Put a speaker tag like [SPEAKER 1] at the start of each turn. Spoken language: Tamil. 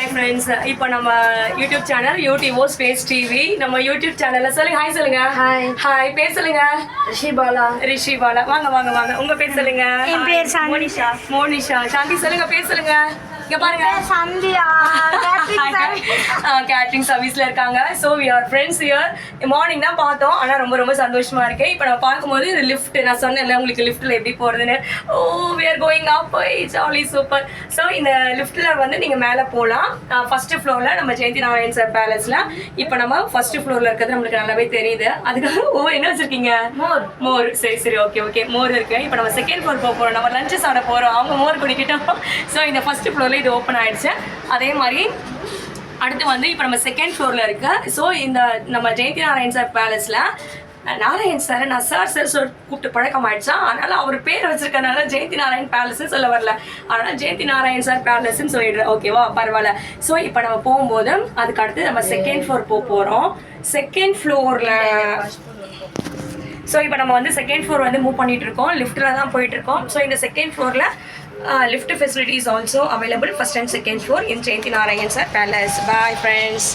[SPEAKER 1] ஹாய் ஃப்ரெண்ட்ஸ் இப்போ நம்ம யூடியூப் சேனல் யூடியூபோ ஸ்பேஸ் டிவி நம்ம யூடியூப் சேனல்ல சொல்லுங்க. ஹாய் சொல்லுங்க.
[SPEAKER 2] Hi.
[SPEAKER 1] ஹாய் பேர் சொல்லுங்க.
[SPEAKER 2] ரிஷிபாலா.
[SPEAKER 1] ரிஷி பாலா வாங்க வாங்க வாங்க. உங்க பேர் சொல்லுங்க.
[SPEAKER 2] என் பேர்.
[SPEAKER 1] மோனிஷா. மோனிஷா. சாந்தி சொல்லுங்க. பேர் சொல்லுங்க. இங்க பாருங்க.
[SPEAKER 2] சந்தியா.
[SPEAKER 1] கேட்ரிங் சர்வீஸ்ல இருக்காங்க. So we are friends year morning தான் பார்த்தோம். ஆனா ரொம்ப ரொம்ப சந்தோஷமா இருக்கு. இப்போ நம்ம பார்க்கும்போது இது லிஃப்ட் நான் சொன்னேன்ல உங்களுக்கு லிஃப்ட்ல எப்படி போறதுன்னு. ஓ we are going up jolly super so இந்த லிஃப்ட்ல வந்து நீங்க மேலே போகலாம் ஃபர்ஸ்ட் ஃப்ளோர்ல நம்ம ஜெயந்தி நாராயண் சார் பேலஸ்ல இப்போ நம்ம ஃபர்ஸ்ட் ஃப்ளோர்ல இருக்கிறது நம்மளுக்கு நல்லாவே தெரியுது. அதுக்காக ஓ என்ன வச்சிருக்கீங்க?
[SPEAKER 2] மோர்.
[SPEAKER 1] மோர். சரி சரி ஓகே ஓகே மோர் இருக்கு. இப்போ நம்ம செகண்ட் ஃப்ளோர் போக போறோம். நம்ம லஞ்சு சாப்பிட போறோம். அவங்க மோர் குடிக்கிட்டோம். ஸோ இந்த ஃபர்ஸ்ட் ஃப்ளோர்ல இது ஓப்பன் ஆயிடுச்சு. அதே மாதிரி அடுத்து வந்து இப்போ நம்ம செகண்ட் ஃப்ளோரில் இருக்கு. ஸோ இந்த நம்ம ஜெயந்தி நாராயண் சார் பேலஸில் நாராயண் சார் நான் சார் சார் சொல் கூப்பிட்டு பழக்கம் ஆயிடுச்சா அதனால அவர் பேர் வச்சிருக்கனால ஜெயந்தி நாராயண் பேலஸ்ன்னு சொல்ல வரல. அதனால ஜெயந்தி நாராயண் சார் பேலஸ்ன்னு சொல்லிடுறேன். ஓகேவா பரவாயில்ல. ஸோ இப்போ நம்ம போகும்போது அதுக்கு அடுத்து நம்ம செகண்ட் ஃப்ளோர் போக போகிறோம் செகண்ட் ஃப்ளோரில் ஸோ இப்போ நம்ம வந்து செகண்ட் ஃப்ளோர் வந்து மூவ் பண்ணிட்டு இருக்கோம். லிஃப்ட்டில் தான் போயிட்டு இருக்கோம். ஸோ இந்த செகண்ட் ஃப்ளோரில் lift facilities also available first and second floor in Jayanthi Narayan sir palace boy friends